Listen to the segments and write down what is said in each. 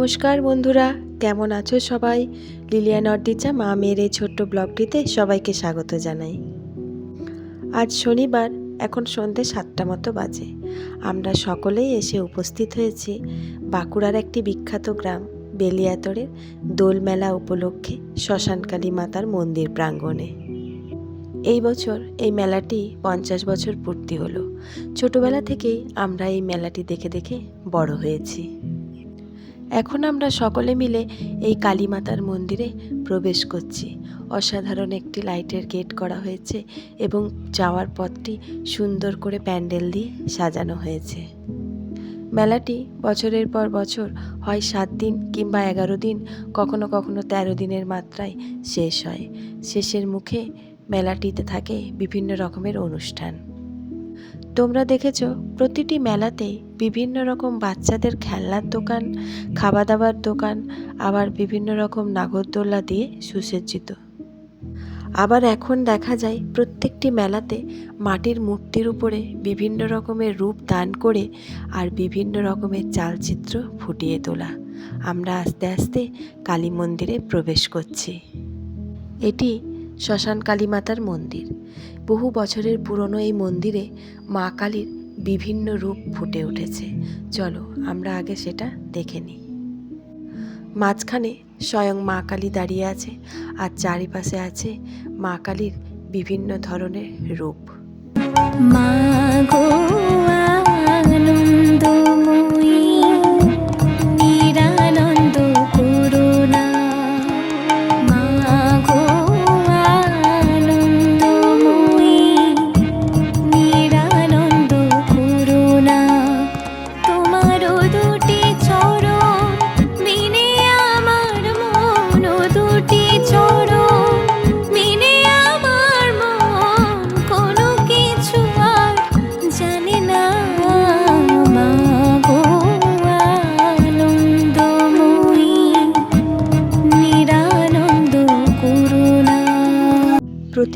নমস্কার বন্ধুরা, কেমন আছো সবাই? লিলিয়া নর্দিচা, মা মেয়ের এই ছোট্ট ব্লগটিতে সবাইকে স্বাগত জানাই। আজ শনিবার, এখন সন্ধে সাতটা মতো বাজে। আমরা সকলেই এসে উপস্থিত হয়েছি বাঁকুড়ার একটি বিখ্যাত গ্রাম, বেলিয়াতরের দোল মেলা উপলক্ষে শ্মশানকালী মাতার মন্দির প্রাঙ্গণে। এই বছর এই মেলাটি পঞ্চাশ বছর পূর্তি হলো। ছোটবেলা থেকেই আমরা এই মেলাটি দেখে দেখে বড় হয়েছি। এখন আমরা সকলে মিলে এই কালীমাতার মন্দিরে প্রবেশ করছি। অসাধারণ একটি লাইটের গেট করা হয়েছে এবং যাওয়ার পথটি সুন্দর করে প্যান্ডেল দিয়ে সাজানো হয়েছে। মেলাটি বছরের পর বছর হয় সাত দিন কিংবা এগারো দিন, কখনো কখনো তেরো দিনের মাত্রায় শেষ হয়। শেষের মুখে মেলাটিতে থাকে বিভিন্ন রকমের অনুষ্ঠান। তোমরা দেখেছ, প্রতিটি মেলাতেই বিভিন্ন রকম বাচ্চাদের খেলনার দোকান খাওয়া দাওয়ার দোকান, আবার বিভিন্ন রকম নাগরদোল্লা দিয়ে সুসজ্জিত। আবার এখন দেখা যায়, প্রত্যেকটি মেলাতে মাটির মূর্তির উপরে বিভিন্ন রকমের রূপ দান করে আর বিভিন্ন রকমের চালচিত্র ফুটিয়ে তোলা। আমরা আস্তে আস্তে কালী মন্দিরে প্রবেশ করছি। এটি শ্মশান কালী মাতার মন্দির। বহু বছরের পুরনো এই মন্দিরে মা কালীর বিভিন্ন রূপ ফুটে উঠেছে। চলো, আমরা আগে সেটা দেখে নিই। মাঝখানে স্বয়ং মা কালী দাঁড়িয়ে আছে আর চারিপাশে আছে মা কালীর বিভিন্ন ধরনের রূপ। মাগো আনন্দময়ী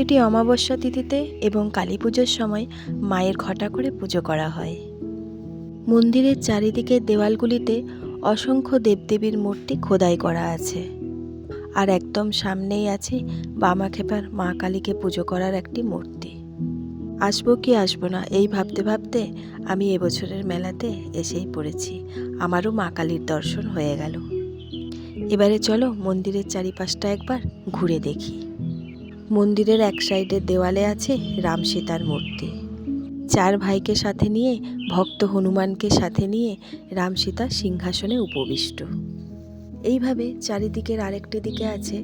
প্রতিটি অমাবস্যা তিথিতে এবং কালী পুজোর সময় মায়ের ঘটা করে পুজো করা হয়। মন্দিরের চারিদিকের দেওয়ালগুলিতে অসংখ্য দেবদেবীর মূর্তি খোদাই করা আছে। আর একদম সামনেই আছে বামা বামাখেপার মা কালীকে পুজো করার একটি মূর্তি। আসব কি আসব না, এই ভাবতে ভাবতে আমি এবছরের মেলাতে এসেই পড়েছি। আমারও মা কালীর দর্শন হয়ে গেল। এবারে চলো মন্দিরের চারিপাশটা একবার ঘুরে দেখি। মন্দিরের এক সাইডের দেওয়ালে আছে রাম সীতার মূর্তি। চার ভাইকে সাথে নিয়ে, ভক্ত হনুমানকে সাথে নিয়ে রাম সীতা সিংহাসনে উপবিষ্ট। এইভাবে চারিদিকের আরেকটি দিকে আছে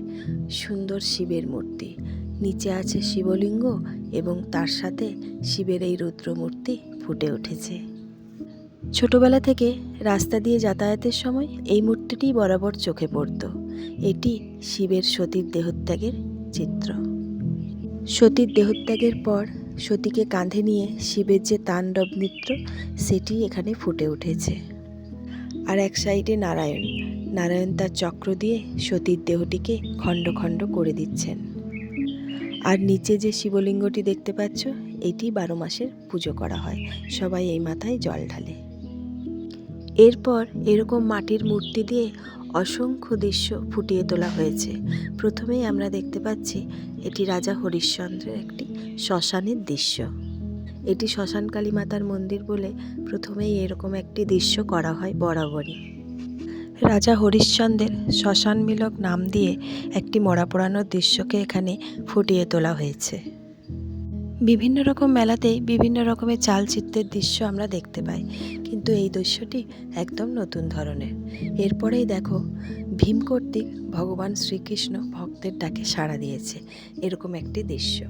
সুন্দর শিবের মূর্তি। নিচে আছে শিবলিঙ্গ এবং তার সাথে শিবের এই রুদ্র মূর্তি ফুটে উঠেছে। ছোটবেলা থেকে রাস্তা দিয়ে যাতায়াতের সময় এই মূর্তিটি বরাবর চোখে পড়তো। এটি শিবের সতীর দেহত্যাগের চিত্র। সতীর দেহত্যাগের পর সতীকে কাঁধে নিয়ে শিবের যে তাণ্ডব নৃত্য, সেটি এখানে ফুটে উঠেছে। আর এক সাইডে নারায়ণ। নারায়ণ তার চক্র দিয়ে সতীর দেহটিকে খণ্ড খণ্ড করে দিচ্ছেন। আর নিচে যে শিবলিঙ্গটি দেখতে পাচ্ছ, এটি বারো মাসের পুজো করা হয়। সবাই এই মাথায় জল ঢালে। এরপর এরকম মাটির মূর্তি দিয়ে অসংখ্য দৃশ্য ফুটিয়ে তোলা হয়েছে। প্রথমেই আমরা দেখতে পাচ্ছি, এটি রাজা হরিশ্চন্দ্রের একটি শ্মশানের দৃশ্য। এটি শ্মশান কালী মাতার মন্দির বলে প্রথমেই এরকম একটি দৃশ্য করা হয় বরাবরই। রাজা হরিশ্চন্দ্রের শ্মশানমিলক নাম দিয়ে একটি মরা পোড়ানোর দৃশ্যকে এখানে ফুটিয়ে তোলা হয়েছে। বিভিন্ন রকম মেলাতেই বিভিন্ন রকমের চালচিত্রের দৃশ্য আমরা দেখতে পাই। কিন্তু এই দৃশ্যটি একদম নতুন ধরনের। এরপরেই দেখো, ভীম কর্তৃক ভগবান শ্রীকৃষ্ণ ভক্তের ডাকে সাড়া দিয়েছে এরকম একটি দৃশ্য।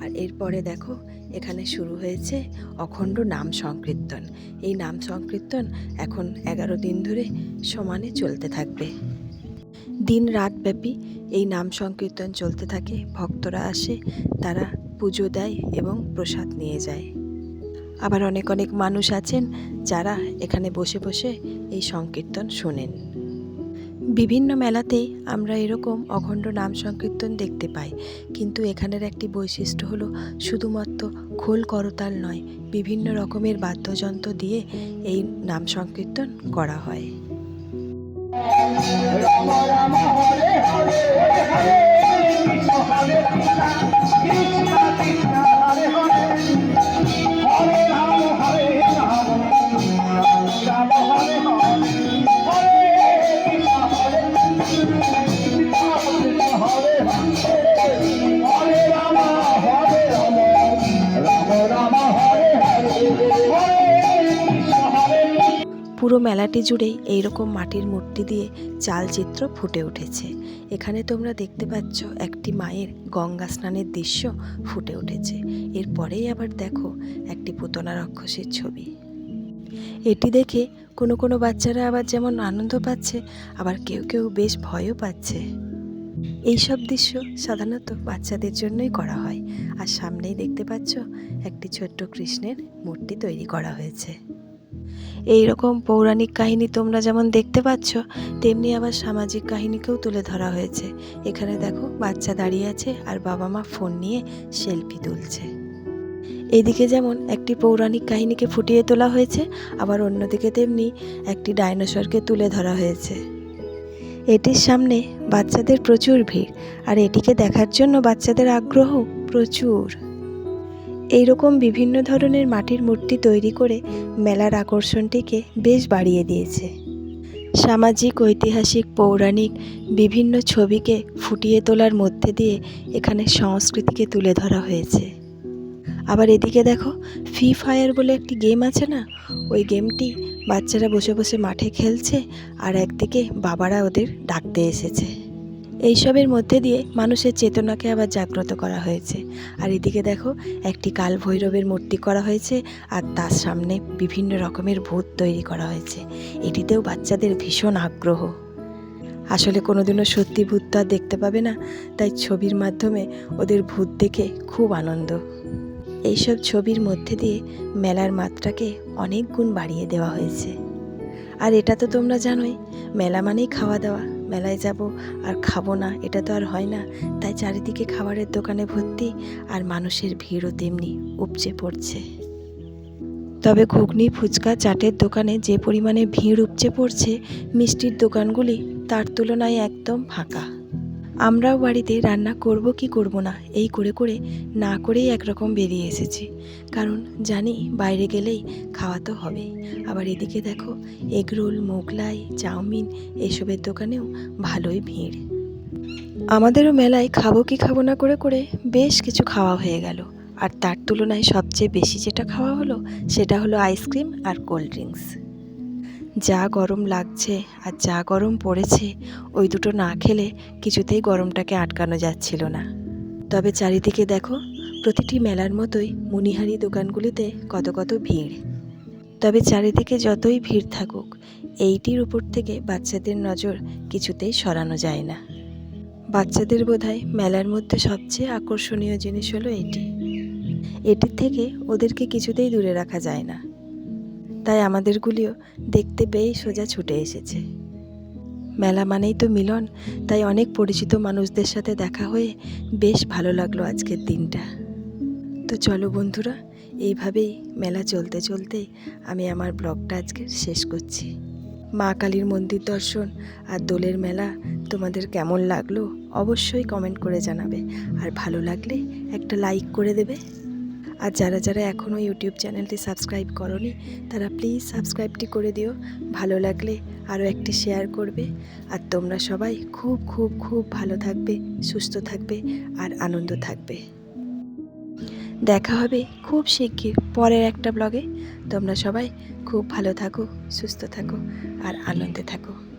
আর এরপরে দেখো, এখানে শুরু হয়েছে অখণ্ড নাম সংকীর্তন। এই নাম সংকীর্তন এখন এগারো দিন ধরে সমানে চলতে থাকবে। দিন রাতব্যাপী এই নাম সংকীর্তন চলতে থাকে, ভক্তরা আসে, তারা পুজো দেয় এবং প্রসাদ নিয়ে যায়। আবার অনেক অনেক মানুষ আছেন যারা এখানে বসে বসে এই সংকীর্তন শোনেন। বিভিন্ন মেলাতে আমরা এরকম অখণ্ড নাম সংকীর্তন দেখতে পাই। কিন্তু এখানের একটি বৈশিষ্ট্য হলো শুধুমাত্র খোল করতাল নয়, বিভিন্ন রকমের বাদ্যযন্ত্র দিয়ে এই নাম সংকীর্তন করা হয়। কৃষ্ণ কৃষ্ণ হরে হরে পুরো মেলাটি জুড়েই এইরকম মাটির মূর্তি দিয়ে চালচিত্র ফুটে উঠেছে। এখানে তোমরা দেখতে পাচ্ছ একটি মায়ের গঙ্গা স্নানের দৃশ্য ফুটে উঠেছে। এরপরেই আবার দেখো একটি পুতনা রাক্ষসের ছবি। এটি দেখে কোনো কোনো বাচ্চারা আবার যেমন আনন্দ পাচ্ছে, আবার কেউ কেউ বেশ ভয়ও পাচ্ছে। এইসব দৃশ্য সাধারণত বাচ্চাদের জন্যই করা হয়। আর সামনেই দেখতে পাচ্ছ একটি ছোট্ট কৃষ্ণের মূর্তি তৈরি করা হয়েছে। এই রকম পৌরাণিক কাহিনী তোমরা যেমন দেখতে পাচ্ছ, তেমনি আবার সামাজিক কাহিনীকেও তুলে ধরা হয়েছে। এখানে দেখো, বাচ্চা দাঁড়িয়ে আছে আর বাবা মা ফোন নিয়ে সেলফি তুলছে। এদিকে যেমন একটি পৌরাণিক কাহিনীকে ফুটিয়ে তোলা হয়েছে, আবার অন্যদিকে তেমনি একটি ডাইনোসরকে তুলে ধরা হয়েছে। এটির সামনে বাচ্চাদের প্রচুর ভিড়, আর এটিকে দেখার জন্য বাচ্চাদের আগ্রহ প্রচুর। এইরকম বিভিন্ন ধরনের মাটির মূর্তি তৈরি করে মেলার আকর্ষণটিকে বেশ বাড়িয়ে দিয়েছে। সামাজিক, ঐতিহাসিক, পৌরাণিক বিভিন্ন ছবিকে ফুটিয়ে তোলার মধ্যে দিয়ে এখানে সংস্কৃতিকে তুলে ধরা হয়েছে। আবার এদিকে দেখো ফ্রি ফায়ার বলে একটি গেম আছে না? ওই গেমটি বাচ্চারা বসে বসে মাঠে খেলছে আর একদিকে বাবারা ওদের ডাকতে এসেছে। এইসবের মধ্যে দিয়ে মানুষের চেতনাকে আবার জাগ্রত করা হয়েছে। আর এদিকে দেখো, একটি কাল ভৈরবের মূর্তি করা হয়েছে আর তার সামনে বিভিন্ন রকমের ভূত তৈরি করা হয়েছে। এটিতেও বাচ্চাদের ভীষণ আগ্রহ। আসলে কোনোদিনও সত্যি ভূত তো আর দেখতে পাবে না, তাই ছবির মাধ্যমে ওদের ভূত দেখে খুব আনন্দ। এইসব ছবির মধ্যে দিয়ে মেলার মাত্রাকে অনেক গুণ বাড়িয়ে দেওয়া হয়েছে। আর এটা তো তোমরা জানোই, মেলা মানেই খাওয়া দাওয়া। মেলায় যাব আর খাব না, এটা তো আর হয় না। তাই চারিদিকে খাবারের দোকানে ভর্তি আর মানুষের ভিড়ও তেমনি উপচে পড়ছে। তবে ঘুগনি, ফুচকা, চাটের দোকানে যে পরিমাণে ভিড় উপচে পড়ছে, মিষ্টির দোকানগুলি তার তুলনায় একদম ফাঁকা। আমরাও বাড়িতে রান্না করব কি করব না, এই করে করে না করেই একরকম বেরিয়ে এসেছি। কারণ জানি বাইরে গেলেই খাওয়া তো হবেই। আবার এদিকে দেখো এগরোল মোগলাই, চাউমিন এসবের দোকানেও ভালোই ভিড়। আমাদেরও মেলায় খাব কি খাব না করে করে বেশ কিছু খাওয়া হয়ে গেল। আর তার তুলনায় সবচেয়ে বেশি যেটা খাওয়া হলো, সেটা হলো আইসক্রিম আর কোল্ড ড্রিঙ্কস যা গরম লাগছে আর যা গরম পড়েছে, ওই দুটো না খেলে কিছুতেই গরমটাকে আটকানো যাচ্ছিল না। তবে চারিদিকে দেখো, প্রতিটি মেলার মতোই মণিহারি দোকানগুলিতে কত কত ভিড়। তবে চারিদিকে যতই ভিড় থাকুক, এইটির উপর থেকে বাচ্চাদের নজর কিছুতেই সরানো যায় না। বাচ্চাদের বোধহয় মেলার মধ্যে সবচেয়ে আকর্ষণীয় জিনিস হলো এটি। এটির থেকে ওদেরকে কিছুতেই দূরে রাখা যায় না। তাই আমাদেরগুলিও দেখতে পেয়েই সোজা ছুটে এসেছে। মেলা মানেই তো মিলন, তাই অনেক পরিচিত মানুষদের সাথে দেখা হয়ে বেশ ভালো লাগল আজকের দিনটা। তো চলো বন্ধুরা, এইভাবেই মেলা চলতে চলতে আমি আমার ব্লগটা আজকে শেষ করছি। মা কালীর মন্দির দর্শন আর দোলের মেলা তোমাদের কেমন লাগল অবশ্যই কমেন্ট করে জানাবে। আর ভালো লাগলে একটা লাইক করে দেবে। আর যারা যারা এখনও ইউটিউব চ্যানেলটি সাবস্ক্রাইব করনি, তারা প্লিজ সাবস্ক্রাইবটি করে দিও। ভালো লাগলে আরও একটি শেয়ার করবে। আর তোমরা সবাই খুব খুব খুব ভালো থাকবে, সুস্থ থাকবে আর আনন্দ থাকবে। দেখা হবে খুব শিগগির পরের একটা ব্লগে। তোমরা সবাই খুব ভালো থাকো, সুস্থ থাকো আর আনন্দে থাকো।